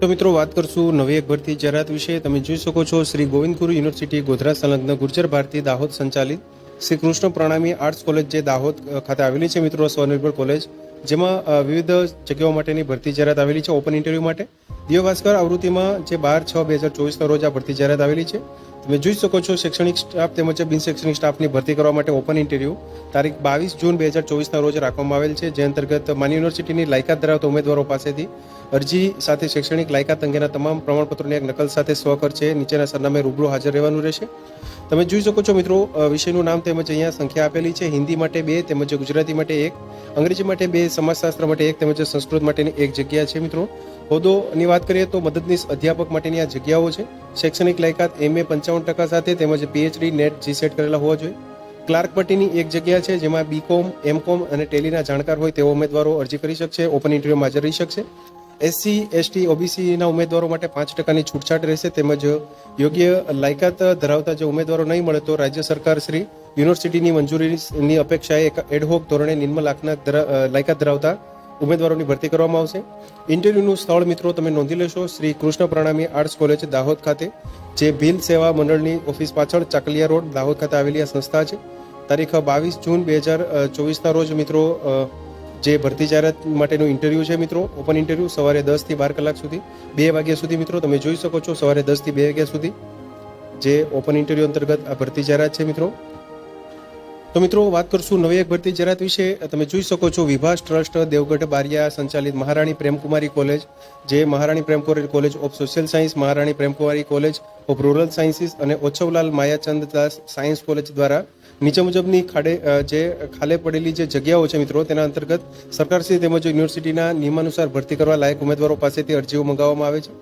તો મિત્રો વાત કરશું નવી એક ભરતી જાહેરાત વિશે. તમે જોઈ શકો છો શ્રી ગોવિંદગુરુ યુનિવર્સિટી ગોધરા સંલગ્ન ગુર્જર ભારતી દાહોદ સંચાલિત શ્રી કૃષ્ણ પ્રણામી આર્ટ્સ કોલેજ જે દાહોદ ખાતે આવેલી છે મિત્રો, સ્વનિર્ભર કોલેજ. જેમાં વિવિધ જગ્યાઓ માટેની ભરતી જાહેરાત આવેલી છે, ઓપન ઇન્ટરવ્યૂ માટે. દિવ્ય ભાસ્કર આવૃત્તિમાં જે બાર છ બે હજાર ચોવીસના રોજ આ ભરતી જાહેરાત આવેલી છે. તમે જોઈ શકો છો શૈક્ષણિક સ્ટાફ તેમજ બિન શૈક્ષણિક સ્ટાફની ભરતી કરવા માટે ઓપન ઇન્ટરવ્યૂ. તારીખ બાવીસ જૂન બે હજાર ચોવીસના રોજ રાખવામાં આવેલ છે, જે અંતર્ગત માની યુનિવર્સિટીની લાયકાત ધરાવતા ઉમેદવારો પાસેથી અરજી સાથે શૈક્ષણિક લાયકાત અંગેના તમામ પ્રમાણપત્રોની એક નકલ સાથે સ્વખર્ચે નીચેના સરનામે રૂબરૂ હાજર રહેવાનું રહેશે. તમે જોઈ શકો છો મિત્રો વિષયનું નામ તેમજ અહીંયા સંખ્યા આપેલી છે. હિન્દી માટે બે, તેમજ ગુજરાતી માટે એક, અંગ્રેજી માટે બે, સમાજશાસ્ત્ર માટે એક, તેમજ સંસ્કૃત માટેની એક જગ્યા છે મિત્રો. હોદ્દોની વાત કરીએ તો મદદનીશ અધ્યાપક માટેની આ જગ્યાઓ છે. શૈક્ષણિક લાયકાત એમએ પંચાવન ટકા સાથે તેમજ પીએચડી નેટ જીસેટ કરેલા હોવા જોઈએ. ક્લાર્ક માટેની એક જગ્યા છે, જેમાં બીકોમ એમકોમ અને ટેલીના જાણકાર હોય તેવા ઉમેદવારો અરજી કરી શકશે. ઓપન ઇન્ટરવ્યુમાં હાજર રહી શકશે. એસસી એસટી ઓબીસીના ઉમેદવારો માટે પાંચ ટકાની છૂટછાટ રહેશે તેમજ યોગ્ય લાયકાત ધરાવતા જે ઉમેદવારો નહીં મળે તો રાજ્ય સરકાર શ્રી યુનિવર્સિટીની મંજૂરીની અપેક્ષાએ એક એડહોક ધોરણે નિમ્ન લાખના લાયકાત ધરાવતા ઉમેદવારોની ભરતી કરવામાં આવશે. ઇન્ટરવ્યુનું સ્થળ મિત્રો તમે નોંધી લેશો. શ્રી કૃષ્ણ પ્રણામી આર્ટ્સ કોલેજ, દાહોદ ખાતે, જે ભીલ સેવા મંડળની ઓફિસ પાછળ ચાકલિયા રોડ, દાહોદ ખાતે આવેલી આ સંસ્થા છે. તારીખ બાવીસ જૂન બે હજાર ચોવીસના રોજ મિત્રો જે ભરતી જાહેરાત માટેનું ઇન્ટરવ્યૂ છે મિત્રો ઓપન ઇન્ટરવ્યૂ સવારે દસથી બાર કલાક સુધી. બે વાગ્યા સુધી મિત્રો તમે જોઈ શકો છો સવારે દસથી બે વાગ્યા સુધી. જે ઓપન ઇન્ટરવ્યૂ અંતર્ગત આ ભરતી જાહેરાત છે મિત્રો તો મિત્રો, વાત કરશું નવી ભરતી જરાત વિશે. તમે જોઈ શકો છો વિભાસ ટ્રસ્ટ, દેવગઢ બારિયા, સંચાલિત મહારાણી પ્રેમકુમારી કોલેજ, જે Maharani Premkumari college of social science, Maharani Premkumari college of rural sciences અને ઓછવલાલ માયાચંદ દાસ સાયન્સ કોલેજ દ્વારા નીચે મુજબની ખાડે જે ખાલે પડેલી જે જગ્યાઓ છે મિત્રો, તેના અંતર્ગત સરકારશ્રી તેમજ યુનિવર્સિટીના નિયમાનુસાર ભરતી કરવા લાયક ઉમેદવારો પાસેથી અરજીઓ મંગાવવામાં આવે છે.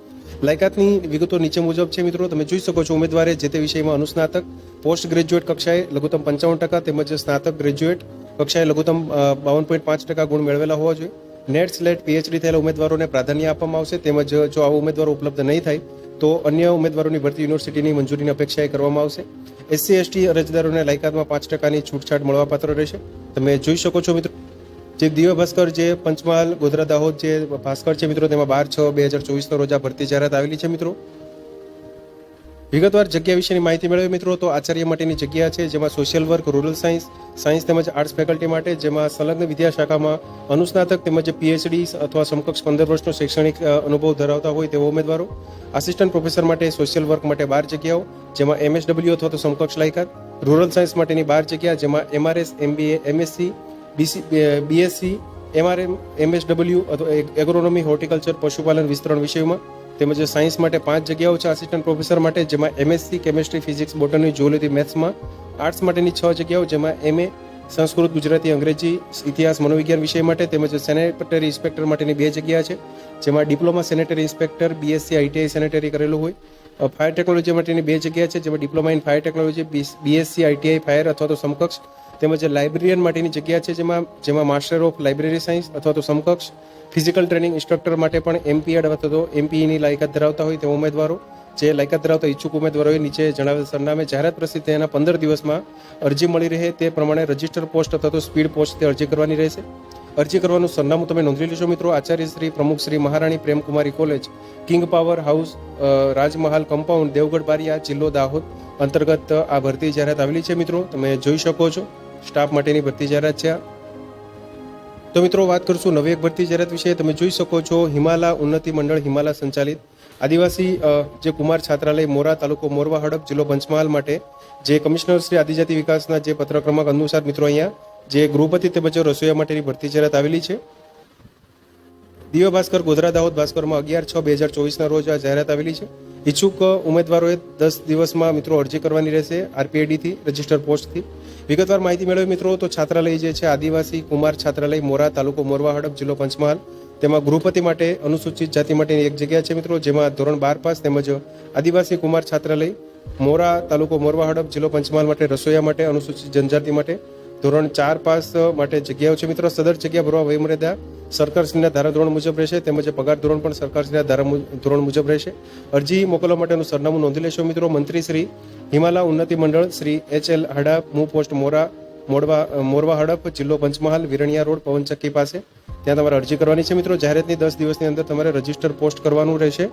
લાયકાતની વિગતો નીચે મુજબ છે મિત્રો, તમે જોઈ શકો છો ઉમેદવારે જે તે વિષયમાં અનુસ્નાતક પોસ્ટ ગ્રેજ્યુએટ કક્ષાએ લઘુત્તમ પંચાવન ટકા તેમજ સ્નાતક ગ્રેજ્યુએટ કક્ષાએ લઘુત્તમ બાવન પોઈન્ટ પાંચ ટકા ગુણ મેળવેલા હોવા જોઈએ. નેટ સ્લેટ પીએચડી થયેલા ઉમેદવારોને પ્રાધાન્ય આપવામાં આવશે તેમજ જો આવા ઉમેદવારો ઉપલબ્ધ નહીં થાય, તો અન્ય ઉમેદવારોની ભરતી યુનિવર્સિટીની મંજૂરીની અપેક્ષાએ કરવામાં આવશે. એસસી એસટી અરજદારોને લાયકાતમાં પાંચ ટકાની છૂટછાટ મળવાપાત્ર રહેશે. તમે જોઈ શકો છો મિત્રો જે દિવ્ય ભાસ્કર જે પંચમહાલ, ગોધરા, દાહોદ જે ભાસ્કર છે મિત્રો, તેમાં બાર છ, બે હજાર ચોવીસનો રોજ ભરતી જાહેરાત આવેલી છે મિત્રો. વિગતવાર જગ્યા વિશેની માહિતી મેળવી મિત્રો, તો આચાર્ય માટેની જગ્યા છે, જેમાં social work rural science science તેમજ આર્ટ્સ ફેકલ્ટી માટે, જેમાં સંલગ્ન વિદ્યાશાખામાં અનુસ્નાતક તેમજ પીએચડી અથવા સમકક્ષ પંદર વર્ષનો શૈક્ષણિક અનુભવ ધરાવતા હોય તેવા ઉમેદવારો. આસિસ્ટન્ટ પ્રોફેસર માટે સોશિયલ વર્ક માટે બાર જગ્યાઓ, જેમાં એમએસડબલ્યુ અથવા તો સમકક્ષ લાયકાત. રૂરલ સાયન્સ માટેની બાર જગ્યા, જેમાં MRS MBA MSc BC BSc MRM MSW અથવા એગ્રોનોમી હોર્ટિકલ્ચર પશુપાલન વિસ્તરણ વિષયમાં તેમજ સાયન્સ માટે પાંચ જગ્યાઓ છે આસિસ્ટન્ટ પ્રોફેસર માટે, જેમાં MSc chemistry physics botany zoology મેથ્સમાં arts માટેની છ જગ્યાઓ, જેમાં એમએ સંસ્કૃત, ગુજરાતી, અંગ્રેજી, ઇતિહાસ, મનોવિજ્ઞાન વિષય માટે તેમજ સેનેટરી ઇન્સ્પેક્ટર માટેની બે જગ્યા છે, જેમાં diploma sanitary inspector BSc ITI sanitary કરેલું હોય. ફાયર ટેકનોલોજી માટેની બે જગ્યા છે, જેમાં diploma in fire technology BSc ITI fire અથવા તો સમકક્ષ તેમજ લાઇબ્રેરિયન માટેની જગ્યા છે જેમાં જેમાં માસ્ટર ઓફ લાઇબ્રેરી સાયન્સ અથવા તો સમકક્ષ ફિઝિકલ ટ્રેનિંગ ઇન્સ્ટ્રક્ટર માટે પણ એમપીએડ અથવા તો એમપીઈની લાયકાત ધરાવતા હોય તેવા ઉમેદવારો. જે લાયકાત ધરાવતા ઈચ્છુક ઉમેદવારોએ નીચે જણાવેલ સરનામે જાહેરાત પ્રસિદ્ધ તેના પંદર દિવસમાં અરજી મળી રહે તે પ્રમાણે રજિસ્ટર પોસ્ટ અથવા તો સ્પીડ પોસ્ટ તે અરજી કરવાની રહેશે. અરજી કરવાનું સરનામું તમે નોંધી લેશો મિત્રો. આચાર્ય શ્રી પ્રમુખ Shri Maharani Premkumari college, king power house Rajmahal compound, Devgadh Baria, જિલ્લો દાહોદ અંતર્ગત આ ભરતી જાહેરાત આવેલી છે મિત્રો. તમે જોઈ શકો છો. સ્ટાફ માટેની ભરતી જાહેરાત છે. તો મિત્રો, વાત કરશું નવી એક ભરતી જાહેરાત વિશે. તમે જોઈ શકો છો, હિમાલા ઉન્નતિ મંડળ, હિમાલા સંચાલિત. આદિવાસી જે કુમાર છાત્રાલય, મોરા તાલુકો, મોરવા, હડપ જિલ્લો પંચમહાલ માટે જે કમિશનર શ્રી આદિજાતિ વિકાસના જે પત્ર ક્રમાંક અનુસાર મિત્રો અહીંયા જે ગૃહપતિ તેમજ રસોઈયા માટેની ભરતી જાહેરાત આવેલી છે. દિવ્ય ભાસ્કર, ગોધરા, દાહોદ ભાસ્કરમાં અગિયાર છ, બે હજાર ચોવીસના રોજ આ જાહેરાત આવેલી છે. ઈચ્છુક ઉમેદવારોએ દસ દિવસમાં મિત્રો અરજી કરવાની રહેશે, આરપીઆઈડીથી, રજિસ્ટર પોસ્ટથી. વિગતવાર માહિતી મેળવી મિત્રો, તો છાત્રાલય જે છે, આદિવાસી કુમાર છાત્રાલય, મોરા તાલુકો મોરવા હડપ, જિલ્લો પંચમહાલ. તેમાં ગૃહપતિ માટે અનુસૂચિત જાતિ માટેની એક જગ્યા છે મિત્રો, જેમાં ધોરણ બાર પાસ તેમજ આદિવાસી કુમાર છાત્રાલય, મોરા તાલુકો મોરવા હડપ, જિલ્લો પંચમહાલ માટે રસોઈયા માટે અનુસૂચિત જનજાતિ માટે ધોરણ ચાર પાસ માટે જગ્યાઓ છે મિત્રો. સદર જગ્યા ભરવા વયમર્યાદા સરકારશ્રીના ધારાધોરણ મુજબ રહેશે, તેમજ પગાર ધોરણ પણ સરકારશ્રીના ધારા ધોરણ મુજબ રહેશે. અરજી મોકલવા માટેનું સરનામું નોંધી લેશો મિત્રો. મંત્રી શ્રી હિમાલા ઉન્નતિ મંડળ શ્રી એચ એલ હડા, મૂ પોસ્ટ મોરા, મોડવા, મોરવા હડપ, જિલ્લો પંચમહાલ, વિરણિયા રોડ પવનચક્કી પાસે. ત્યાં તમારે અરજી કરવાની છે મિત્રો. જાહેરાતની દસ દિવસની અંદર તમારે રજિસ્ટર પોસ્ટ કરવાનું રહેશે.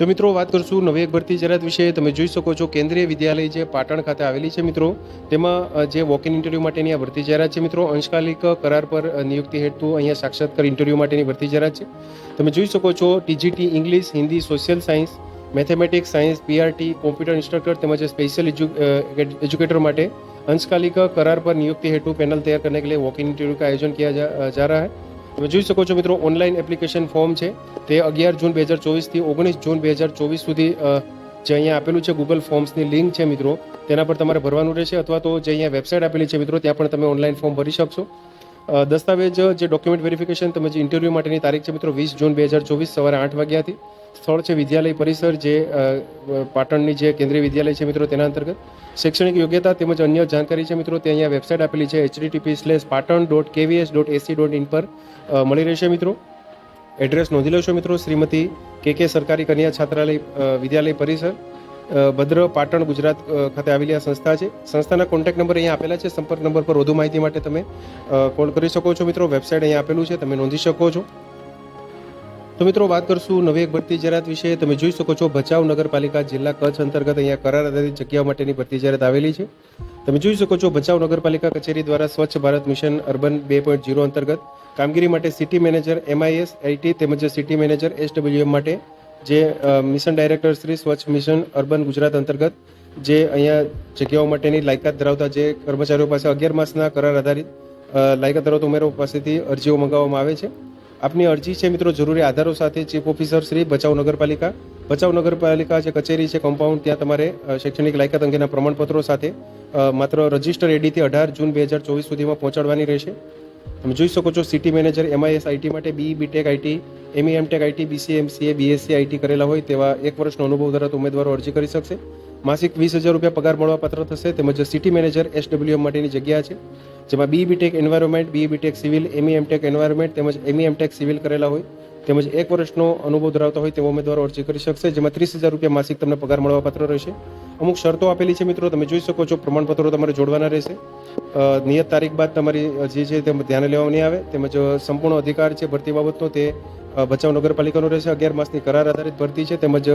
તો મિત્રો વાત કરશું નવી એક ભરતી જાહેરાત વિશે. તમે જોઈ શકો છો કેન્દ્રીય વિદ્યાલય જે પાટણ ખાતે આવેલી છે મિત્રો તેમાં જે વોક ઇન ઇન્ટરવ્યૂ માટેની આ ભરતી જાહેરાત છે મિત્રો. અંશકાલિક કરાર પર નિયુક્તિ હેતુ અહીંયા સાક્ષાત્કાર ઇન્ટરવ્યુ માટેની ભરતી જાહેરાત છે. તમે જોઈ શકો છો TGT English Hindi social science mathematics science PRT computer instructor તેમજ સ્પેશિયલ એજ્યુકેટર માટે અંશકાલિક કરાર પર નિયુક્તિ हेतु પેનલ તૈયાર करने के लिए वॉक ઇન્ટરવ્યુ इंटरव्यू का आयोजन किया जा, जा તમે જોઈ શકો છો મિત્રો ઓનલાઈન એપ્લિકેશન ફોર્મ છે. તે અગિયાર જૂન બે હજાર ચોવીસથી ઓગણીસ જૂન બે હજાર ચોવીસ સુધી જે અહીંયા આપેલું છે ગૂગલ ફોર્મ્સની લિંક છે મિત્રો, તેના પર તમારે ભરવાનું રહેશે અથવા તો જે અહીંયા વેબસાઇટ આપેલી છે મિત્રો, ત્યાં પણ તમે ઓનલાઈન ફોર્મ ભરી શકશો. દસ્તાવેજ, જે ડોક્યુમેન્ટ વેરિફિકેશન તેમજ ઇન્ટરવ્યૂ માટેની તારીખ છે મિત્રો, વીસ જૂન બે હજાર ચોવીસ સવારે આઠ વાગ્યાથી સ્થળ છે વિદ્યાલય પરિસર, જે પાટણની જે કેન્દ્રીય વિદ્યાલય છે મિત્રો, તેના અંતર્ગત. શૈક્ષણિક યોગ્યતા તેમજ અન્ય જાણકારી છે મિત્રો, તે અહીંયા વેબસાઇટ આપેલી છે HDTP slash Patan dot KVS dot AC dot in પર મળી રહેશે મિત્રો. એડ્રેસ નોંધી લેશો મિત્રો, શ્રીમતી કે કે સરકારી કન્યા છાત્રાલય વિદ્યાલય પરિસર. ભદ્ર પાટણ ગુજરાત ખાતે આવેલી આ સંસ્થા છે. સંસ્થાના કોન્ટેક્ટ નંબર અહીંયા આપેલા છે. સંપર્ક નંબર પર વધુ માહિતી માટે તમે કોલ કરી શકો છો મિત્રો. વેબસાઇટ અહીંયા આપેલું છે. તમે નોંધી શકો છો. તો મિત્રો, વાત કરશું નવી એક ભરતી જાહેરાત વિશે. તમે જોઈ શકો છો, ભચાઉ નગરપાલિકા જિલ્લા કચ્છ અંતર્ગત અહીંયા કરાર આધારિત જગ્યાઓ માટેની ભરતી જાહેરાત આવેલી છે. તમે જોઈ શકો છો, ભચાઉ નગરપાલિકા કચેરી દ્વારા સ્વચ્છ ભારત મિશન અર્બન બે પોઈન્ટ જીરો અંતર્ગત કામગીરી માટે સિટી મેનેજર એમઆઈએસ આઈટી તેમજ સિટી મેનેજર એસડબ્લ્યુએમ માટે જે મિશન ડાયરેક્ટર શ્રી સ્વચ્છ મિશન અર્બન ગુજરાત અંતર્ગત, જે અહીંયા જગ્યાઓ માટેની લાયકાત ધરાવતા જે કર્મચારીઓ પાસે અગિયાર માસના કરાર આધારિત લાયકાત ધરાવતા ઉમેરો પાસેથી અરજીઓ મંગાવવામાં આવે છે. આપની અરજી છે મિત્રો જરૂરી આધારો સાથે ચીફ ઓફિસર શ્રી ભચાઉ નગરપાલિકા. ભચાઉ નગરપાલિકા જે કચેરી છે કમ્પાઉન્ડ ત્યાં તમારે શૈક્ષણિક લાયકાત અંગેના પ્રમાણપત્રો સાથે માત્ર રજિસ્ટર એડીથી અઢાર જૂન બે હજાર ચોવીસ સુધીમાં પહોંચાડવાની રહેશે. તમે જોઈ શકો છો સિટી મેનેજર એમઆઈએસ આઈટી માટે B BTech IT ME MTech IT BC MCA BSc IT કરેલા હોય તેવા એક વર્ષનો અનુભવ ધરાવતા ઉમેદવારો અરજી કરી શકશે. માસિક વીસ હજાર રૂપિયા પગાર મળવાપાત્ર થશે તેમજ સિટી મેનેજર એસડબ્લ્યુએમ માટેની જગ્યા છે, જેમાં B BTech environment B BTech civil ME MTech environment તેમજ એમઈ એમટેક સિવિલ કરેલા હોય. તેમજ એક વર્ષનો અનુભવ ધરાવતા હોય તેવા ઉમેદવારો અરજી કરી શકશે, જેમાં ત્રીસ હજાર રૂપિયા માસિક તમને પગાર મળવાપાત્ર રહેશે. અમુક શરતો આપેલી છે મિત્રો, તમે જોઈ શકો છો, પ્રમાણપત્રો તમારે જોડવાના રહેશે. નિયત તારીખ બાદ તમારી અરજી છે તે ધ્યાને લેવાની આવે. તેમજ સંપૂર્ણ અધિકાર છે ભરતી બાબતનો તે ભચાઉ નગરપાલિકાનો રહેશે. અગિયાર માસની કરાર આધારિત ભરતી છે. તેમજ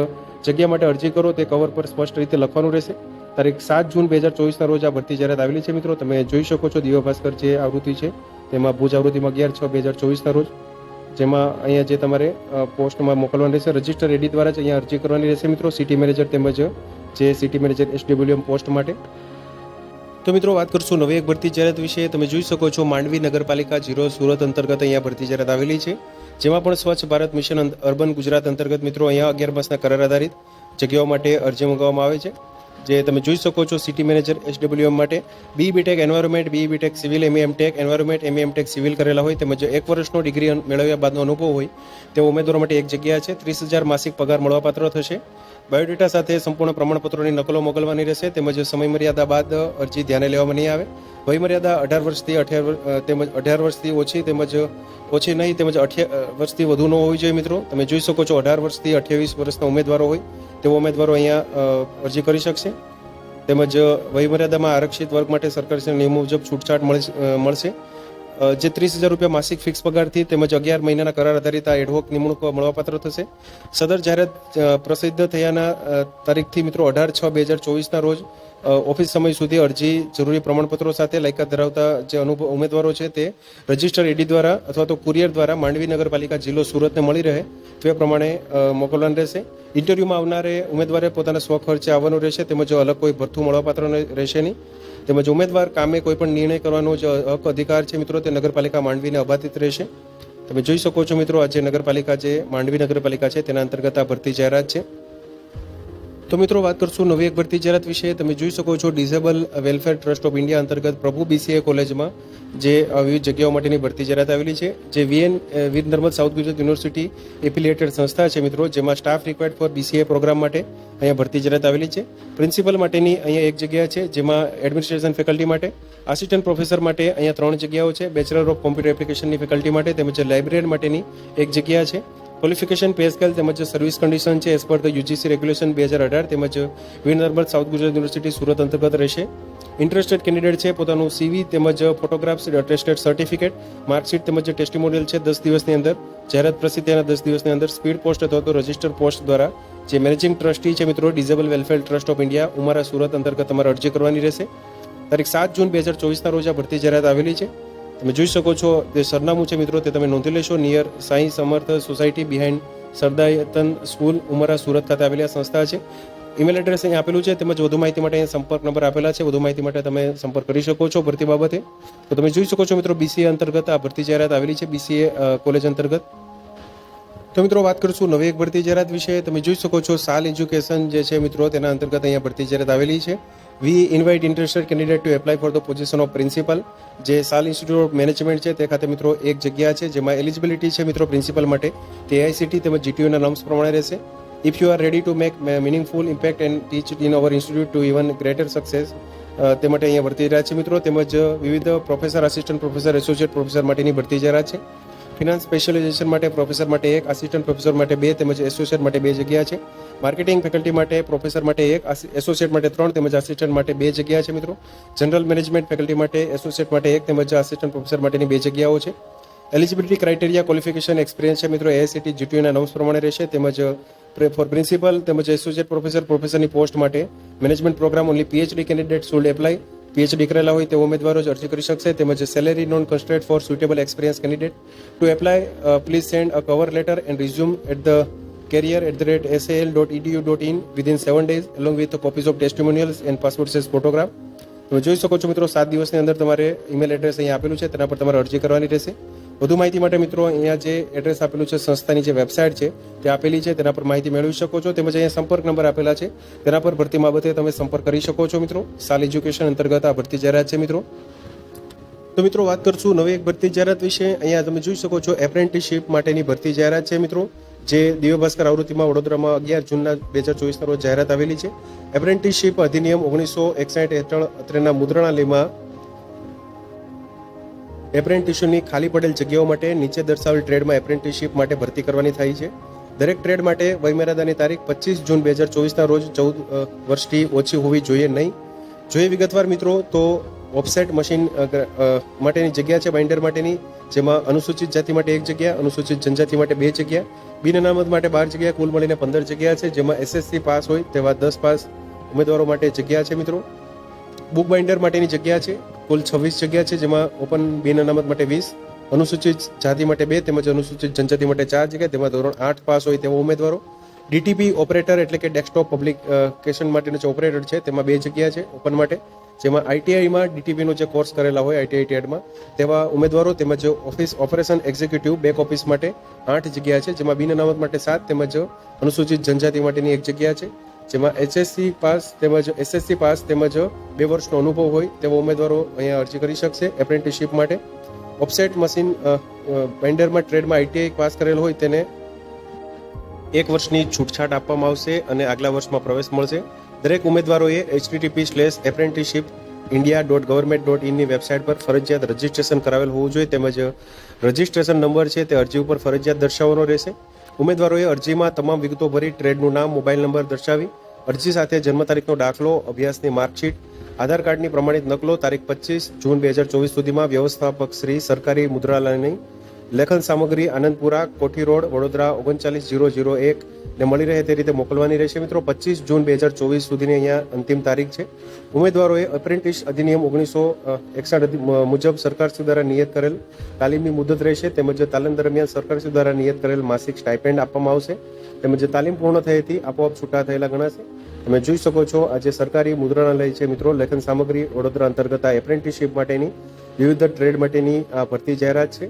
જગ્યા માટે અરજી કરો, તે કવર પર સ્પષ્ટ રીતે લખવાનું રહેશે. તારીખ સાત જૂન બે હજાર ચોવીસના રોજ આ ભરતી જાહેરાત આવેલી છે મિત્રો. તમે જોઈ શકો છો, દિવ્ય ભાસ્કર જે આવૃત્તિ છે, તેમાં ભુજ આવૃત્તિમાં અગિયાર છ બે હજાર ચોવીસના રોજ. જેમાં અહીંયા જે તમારે પોસ્ટમાં મોકલવાની રહેશે. રજિસ્ટર એડી દ્વારા જ અહીંયા અરજી કરવાની રહેશે મિત્રો. સિટી મેનેજર તેમજ જે સિટી મેનેજર એસડબ્લ્યુએમ પોસ્ટ માટે. તો મિત્રો, વાત કરશું નવી એક ભરતી જાહેરાત વિશે. તમે જોઈ શકો છો માંડવી નગરપાલિકા જીરો સુરત અંતર્ગત અહીંયા ભરતી જાહેરાત આવેલી છે. જેમાં પણ સ્વચ્છ ભારત મિશન અર્બન ગુજરાત અંતર્ગત મિત્રો, અહીંયા અગિયાર માસના કરાર આધારિત જગ્યાઓ માટે અરજી મંગાવવામાં આવે છે. જે તમે જોઈ શકો છો સિટી મેનેજર એસડબ્લ્યુએમ માટે. B BTech environment, B BTech civil M tech environment M MTech civil કરેલા હોય તેમજ એક વર્ષનો ડિગ્રી મેળવ્યા બાદનો અનુભવ હોય તેઓ ઉમેદવારો માટે એક જગ્યા છે. ત્રીસ હજાર માસિક પગાર મળવાપાત્ર થશે. બાયોડેટા સાથે સંપૂર્ણ પ્રમાણપત્રોની નકલો મોકલવાની રહેશે તેમજ સમયમર્યાદા બાદ અરજી ધ્યાને લેવામાં નહીં આવે. વયમર્યાદા અઢાર વર્ષથી અઠ્યાર તેમજ અઢાર વર્ષથી ઓછી તેમજ ઓછી નહીં તેમજ અઠ્યા વર્ષથી વધુ ન હોવી જોઈએ મિત્રો. તમે જોઈ શકો છો અઢાર વર્ષથી અઠ્યાવીસ વર્ષના ઉમેદવારો હોય તેવો ઉમેદવારો અહીંયા અરજી કરી શકશે. તેમજ વયમર્યાદામાં આરક્ષિત વર્ગ માટે સરકારશ્રીના નિયમો મુજબ છૂટછાટ મળશે. જે ત્રીસ હજાર રૂપિયા માસિક ફિક્સ પગારથી તેમજ અગિયાર મહિનાના કરાર આધારિત આ એડવોક નિમણૂક મળવાપાત્ર થશે. સદર જાહેરાત પ્રસિદ્ધ થયાના તારીખથી મિત્રો અઢાર છ બે હજાર ચોવીસના રોજ ઓફિસ સમય સુધી અરજી જરૂરી પ્રમાણપત્રો સાથે લાયકાત ધરાવતા જે અનુભવ ઉમેદવારો છે તે રજિસ્ટર એડી દ્વારા અથવા તો કુરિયર દ્વારા માંડવી નગરપાલિકા જિલ્લો સુરતને મળી રહે તે પ્રમાણે મોકલવાનું રહેશે. ઇન્ટરવ્યૂમાં આવનારે ઉમેદવારે પોતાના સ્વખર્ચે આવવાનું રહેશે તેમજ અલગ કોઈ ભથ્થું મળવાપાત્ર રહેશે નહીં. તેમજ ઉમેદવાર કામે કોઈપણ નિર્ણય કરવાનો જે હક અધિકાર છે મિત્રો, તે નગરપાલિકા માંડવીને અબાધિત રહેશે. તમે જોઈ શકો છો મિત્રો, આજે નગરપાલિકા જે માંડવી નગરપાલિકા છે, તેના અંતર્ગત આ ભરતી જાહેરાત છે. તો મિત્રો, વાત કરશું નવી એક ભરતી જાહેરાત વિશે. તમે જોઈ શકો છો disable welfare trust of India અંતર્ગત પ્રભુ બીસીએ કોલેજમાં જે વિવિધ જગ્યાઓ માટેની ભરતી જાહેરાત આવેલી છે. જે VN Veer Narmad south Gujarat university affiliated સંસ્થા છે મિત્રો, જેમાં staff required for BCA program માટે અહીંયા ભરતી જાહેરાત આવેલી છે. પ્રિન્સિપલ માટેની અહીંયા એક જગ્યા છે, જેમાં એડમિનિસ્ટ્રેશન ફેકલ્ટી માટે, આસિસ્ટન્ટ પ્રોફેસર માટે અહીંયા ત્રણ જગ્યાઓ છે. બેચલર ઓફ કોમ્પ્યુટર એપ્લિકેશનની ફેકલ્ટી માટે, તેમજ લાઇબ્રેરી માટેની એક જગ્યા છે. ક્વોલિફિકેશન પે સ્કેલ તેમજ સર્વિસ કન્ડિશન છે as per the UGC regulation બે હજાર અઢાર તેમજ વીર નર્મદ સાઉથ ગુજરાત યુનિવર્સિટી સુરત અંતર્ગત રહેશે. ઇન્ટરેસ્ટેડ કેન્ડિડેટ છે પોતાનું સીવી તેમજ ફોટોગ્રાફ્સ ટેસ્ટેડ સર્ટિફિકેટ માર્કશીટ તેમજ ટેસ્ટિમોનિયલ છે દસ દિવસની અંદર. જાહેરાત પ્રસિદ્ધિના દસ દિવસની અંદર. સ્પીડ પોસ્ટ અથવા તો રજિસ્ટર પોસ્ટ દ્વારા જે મેનેજિંગ ટ્રસ્ટી છે મિત્રો disable welfare trust of India Umara, Surat અંતર્ગત તમારે અરજી કરવાની રહેશે. તારીખ સાત જૂન બે હજાર ચોવીસના રોજ આ ભરતી જાહેરાત આવેલી છે. તમે જોઈ શકો છો તે સરનામું છે મિત્રો, તે તમે નોંધી લેશો. Near Sai Samarth society behind Sardayatan school Umra, Surat ખાતે આવેલી આ સંસ્થા છે. ઈમેલ એડ્રેસ અહીં આપેલું છે, તેમજ વધુ માહિતી માટે અહીં સંપર્ક નંબર આપેલા છે. વધુ માહિતી માટે તમે સંપર્ક કરી શકો છો ભરતી બાબતે. તો તમે જોઈ શકો છો મિત્રો બીસીએ અંતર્ગત આ ભરતી જાહેરાત આવેલી છે બીસીએ કોલેજ અંતર્ગત. તો મિત્રો, વાત કરશું નવી એક ભરતી જાહેરાત વિશે. તમે જોઈ શકો છો, સાલ એજ્યુકેશન જે છે મિત્રો, તેના અંતર્ગત અહીંયા ભરતી જાહેરાત આવેલી છે. We invite interested candidate to apply for the position of principal જે સાલ ઇન્સ્ટિટ્યૂટ ઓફ મેનેજમેન્ટ છે, તે ખાતે મિત્રો એક જગ્યા છે, જેમાં એલિજિબિલિટી છે મિત્રો પ્રિન્સિપલ માટે. તે એઆઈસીટી તેમજ જીટીયુના નોર્મ્સ પ્રમાણે રહેશે. If you are ready to make meaningful impact and teach in our institute to even greater success તે માટે અહીંયા ભરતી રહ્યા છે મિત્રો. તેમજ વિવિધ professor assistant professor associate professor માટેની ભરતી જાહેરાત છે. ફિનાન્સ સ્પેશિયલાઇઝેશન માટે પ્રોફેસર માટે એક આસિસ્ટન્ટ પ્રોફેસર માટે બે તેમજ એસોસિએટ માટે બે જગ્યા છે. માર્કેટિંગ ફેકલ્ટી માટે, પ્રોફેસર માટે એક એસોસિએટ માટે ત્રણ, તેમજ આસિસ્ટન્ટ માટે બે જગ્યા છે મિત્રો. જનરલ મેનેજમેન્ટ ફેકલ્ટી માટે એસોસિએટ માટે એક, તેમજ આસિસ્ટન્ટ પ્રોફેસર માટેની બે જગ્યાઓ છે. એલિજિબિલિટી ક્રાઇટેરિયા ક્વોલિફિકેશન એક્સપિરિયન્સ છે મિત્રો. એએસસીટી જીટીયુના નોમ્સ પ્રમાણે રહેશે. તેમજ ફોર પ્રિન્સિપલ તેમજ એસોસિએટ પ્રોફેસર પ્રોફેસરની પોસ્ટ માટે management program only PhD candidate should apply PhD કરેલા હોય તે ઉમેદવારો જ અરજી કરી શકશે. તેમજ salary non constraint for suitable experience candidate to apply please send a cover letter and resume at the career at the rate sal.edu.in dot EDU dot in with with copies of testimonials and passport photograph તમે જોઈ શકો છો મિત્રો, સાત દિવસની અંદર તમારે email address અહીંયા આપેલું છે, તેના પર તમારે અરજી કરવાની રહેશે. વધુ માહિતી માટે મિત્રો, અહીંયા જે એડ્રેસ આપેલું છે સંસ્થાની જે વેબસાઇટ છે, તે આપેલી છે, તેના પર માહિતી મેળવી શકો છો. તેમજ અહીંયા સંપર્ક નંબર આપેલા છે, તેના પર ભરતી બાબતે તમે સંપર્ક કરી શકો છો મિત્રો. સાલ એજ્યુકેશન અંતર્ગત આ ભરતી જાહેરાત છે મિત્રો. તો મિત્રો, વાત કરશું નવી એક ભરતી જાહેરાત વિશે. અહીંયા તમે જોઈ શકો છો એપ્રેન્ટિસશીપ માટેની ભરતી જાહેરાત છે મિત્રો. જે દિવ્ય ભાસ્કર આવૃત્તિમાં વડોદરામાં અગિયાર જૂનના બે હજાર ચોવીસના રોજ જાહેરાત આવેલી છે. એપ્રેન્ટિસશીપ અધિનિયમ ઓગણીસો એકસાઠ હેઠળ અત્રેના મુદ્રણાલયમાં એપ્રેન્ટિસોની ખાલી પડેલ જગ્યાઓ માટે નીચે દર્શાવેલ ટ્રેડમાં એપ્રેન્ટિસશીપ માટે ભરતી કરવાની થાય છે. દરેક ટ્રેડ માટે વયમર્યાદાની તારીખ પચીસ જૂન બે હજાર ચોવીસના રોજ ચૌદ વર્ષથી ઓછી હોવી જોઈએ નહીં. જોઈએ વિગતવાર મિત્રો, તો ઓફસેટ મશીન માટેની જગ્યા છે, બાઇન્ડર માટેની, જેમાં અનુસૂચિત જાતિ માટે એક જગ્યા, અનુસૂચિત જનજાતિ માટે બે જગ્યા, બિન અનામત માટે બાર જગ્યા, કુલ મળીને પંદર જગ્યા છે, જેમાં એસએસસી પાસ હોય તેવા દસ પાસ ઉમેદવારો માટે જગ્યા છે, મિત્રો. બુક બાઇન્ડર માટેની જગ્યા છે, કુલ છવ્વીસ જગ્યા છે, જેમાં ઓપન બિન અનામત માટે વીસ, અનુસૂચિત જાતિ માટે બે, તેમજ અનુસૂચિત જનજાતિ માટે ચાર જગ્યા, તેમાં ધોરણ આઠ પાસ હોય તેવા ઉમેદવારો. ડીટીપી ઓપરેટર એટલે કે ડેસ્કટોપ પબ્લિકેશન માટેનો જે ઓપરેટર છે, તેમાં બે જગ્યા છે, ઓપન માટે. જેમાં આઈટીઆઈમાં ડીટીપીનો જે કોર્સ કરેલા હોય આઈટીઆઈ ટેડમાં, તેવા ઉમેદવારો તેમજ office operation executive back office માટે આઠ જગ્યા છે, જેમાં બિન અનામત માટે સાત તેમજ અનુસૂચિત જનજાતિ માટેની એક જગ્યા છે, જેમાં એચએસસી પાસ તેમજ એસએસસી પાસ તેમજ બે વર્ષનો અનુભવ હોય તેવા ઉમેદવારો અહીંયા અરજી કરી શકશે એપ્રેન્ટિસશીપ માટે. ઓફસેટ મશીન બેન્ડરમાં ટ્રેડમાં આઈટીઆઈ પાસ કરેલ હોય તેને એક વર્ષની છૂટછાટ આપવામાં આવશે અને આગલા વર્ષમાં પ્રવેશ મળશે. દરેક ઉમેદવારોએ HTTP slash apprenticeship India dot government dot ઇનની website પર ફરજિયાત રજિસ્ટ્રેશન કરાવેલ હોવું જોઈએ તેમજ રજિસ્ટ્રેશન નંબર છે તે અરજી ઉપર ફરજિયાત દર્શાવવાનો રહેશે. ઉમેદવારોએ અરજીમાં તમામ વિગતો ભરી ટ્રેડનું નામ મોબાઈલ નંબર દર્શાવી, અરજી સાથે જન્મ તારીખનો દાખલો, અભ્યાસની માર્કશીટ, આધાર કાર્ડની પ્રમાણિત નકલો, તારીખ પચીસ, જૂન બે હજાર ચોવીસ સુધીમાં વ્યવસ્થાપક શ્રી, સરકારી મુદ્રાલયની લેખન સામગ્રી આનંદપુરા, કોઠી રોડ, વડોદરા ઓગણચાલીસ જીરો જીરો એક ને મળી રહે તે રીતે મોકલવાની રહેશે. મિત્રો, પચીસ જૂન બે હજાર ચોવીસ સુધીની અહીંયા અંતિમ તારીખ છે. ઉમેદવારોએ અપ્રેન્ટિસ અધિનિયમ ઓગણીસો એકસઠ મુજબ સરકારશ્રી દ્વારા નિયત કરેલ તાલીમની મુદત રહેશે. તેમજ તાલીમ દરમિયાન સરકારશ્રી દ્વારા નિયત કરેલ માસિક સ્ટાઇપેન્ડ આપવામાં આવશે. તેમજ તાલીમ પૂર્ણ થઈ આપોઆપ છૂટા થયેલા ગણાશે. તમે જોઈ શકો છો, આજે સરકારી મુદ્રણાલય છે મિત્રો. લેખન સામગ્રી વડોદરા અંતર્ગત આ એપ્રેન્ટિસશીપ માટેની વિવિધ ટ્રેડ માટેની આ ભરતી જાહેરાત છે.